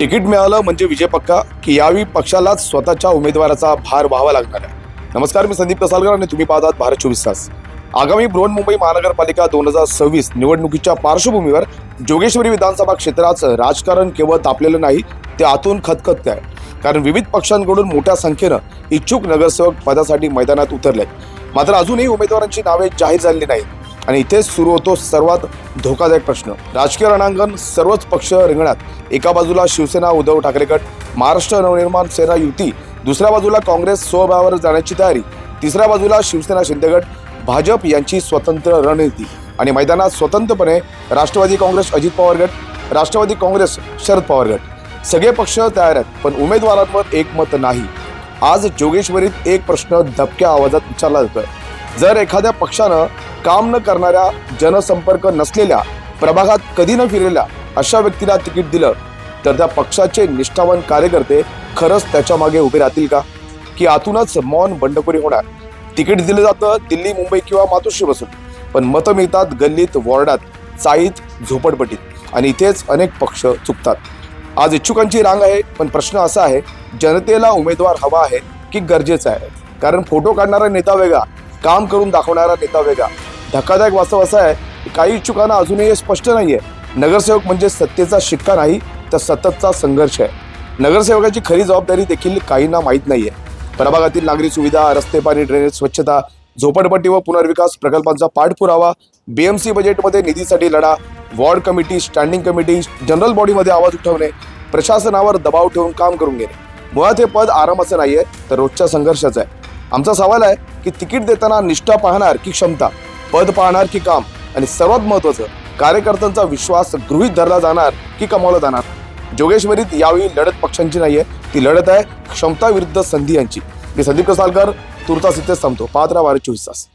Ticket मिळालं म्हणजे विजय पक्का की यावेळी पक्षालाच स्वतःच्या उमेदवाराचा भार व्हावा लागणार आहे. नमस्कार मी संदीप कसालकर आणि तुम्ही पाहतात भारत चोवीस तास. आगामी बृहन्मुंबई महानगरपालिका दोन हजार सव्वीस निवडणुकीच्या पार्श्वभूमीवर जोगेश्वरी विधानसभा क्षेत्राचं राजकारण केवळ तापलेलं नाही ते आतून खतखतते आहे कारण विविध पक्षांकडून मोठ्या संख्येनं इच्छुक नगरसेवक पदासाठी मैदानात उतरले मात्र अजूनही उमेदवारांची नावे जाहीर झालेली नाहीत. आणि इथेच सुरू होतो सर्वात धोकादायक प्रश्न. राजकीय रणांगण सर्वच पक्ष रिंगणात. एका बाजूला शिवसेना उद्धव ठाकरे गट महाराष्ट्र नवनिर्माण सेना युती दुसऱ्या बाजूला काँग्रेस स्वभावावर जाण्याची तयारी तिसऱ्या बाजूला शिवसेना शिंदे गट भाजप यांची स्वतंत्र रणनीती. आणि मैदानात स्वतंत्रपणे राष्ट्रवादी काँग्रेस अजित पवार गट राष्ट्रवादी काँग्रेस शरद पवार गट. सगळे पक्ष तयार आहेत पण उमेदवारांवर एकमत नाही. आज जोगेश्वरीत एक प्रश्न धबक्या आवाजात विचारला जातोय. जर एखाद्या पक्षानं काम न करणाऱ्या जनसंपर्क नसलेल्या प्रभागात कधी न फिरलेल्या अशा व्यक्तीला तिकीट दिलं तर त्या पक्षाचे निष्ठावान कार्यकर्ते खरंच त्याच्यामागे उभे राहतील का? की आतूनच मौन बंडखोरी होणार? तिकीट दिलं जातं दिल्ली मुंबई किंवा मातोश्री बसून पण मतं मिळतात गल्लीत वॉर्डात चाळीत झोपडपट्टीत आणि इथेच अनेक पक्ष चुकतात. आज इच्छुकांची रांग आहे पण प्रश्न असा आहे जनतेला उमेदवार हवा आहे की गरजेचं आहे? कारण फोटो काढणारा नेता वेगळा काम करून दाखवणारा नेता वेगळा धक्कादायक वास्तव असं आहे की काही इच्छुकांना अजूनही हे स्पष्ट नाही आहे नगरसेवक म्हणजे सत्तेचा शिक्का नाही तर सततचा संघर्ष आहे. नगरसेवकाची खरी जबाबदारी देखील काहींना माहीत नाही आहे प्रभागातील नागरी सुविधा रस्ते पाणी ड्रेनेज स्वच्छता झोपडपट्टी व पुनर्विकास प्रकल्पांचा पाठपुरावा बीएमसी बजेटमध्ये निधीसाठी लढा ward committee standing committee general बॉडीमध्ये आवाज उठवणे प्रशासनावर दबाव ठेवून काम करून घेणे. मुळात हे पद आरामाचं नाही आहे तर रोजच्या संघर्षाचं आहे. आमचा सवाल आहे की तिकीट देताना निष्ठा पाहणार की क्षमता? पद पाहणार की काम? आणि सर्वात महत्वाचं कार्यकर्त्यांचा विश्वास गृहीत धरला जाणार की कमावला जाणार? जोगेश्वरीत यावेळी लढत पक्षांची नाहीये. ती लढत आहे क्षमता विरुद्ध संधी यांची. मी संदीप कसालकर तुर्तास इथेच थांबतो. पात्रा वारे चोवीस तास.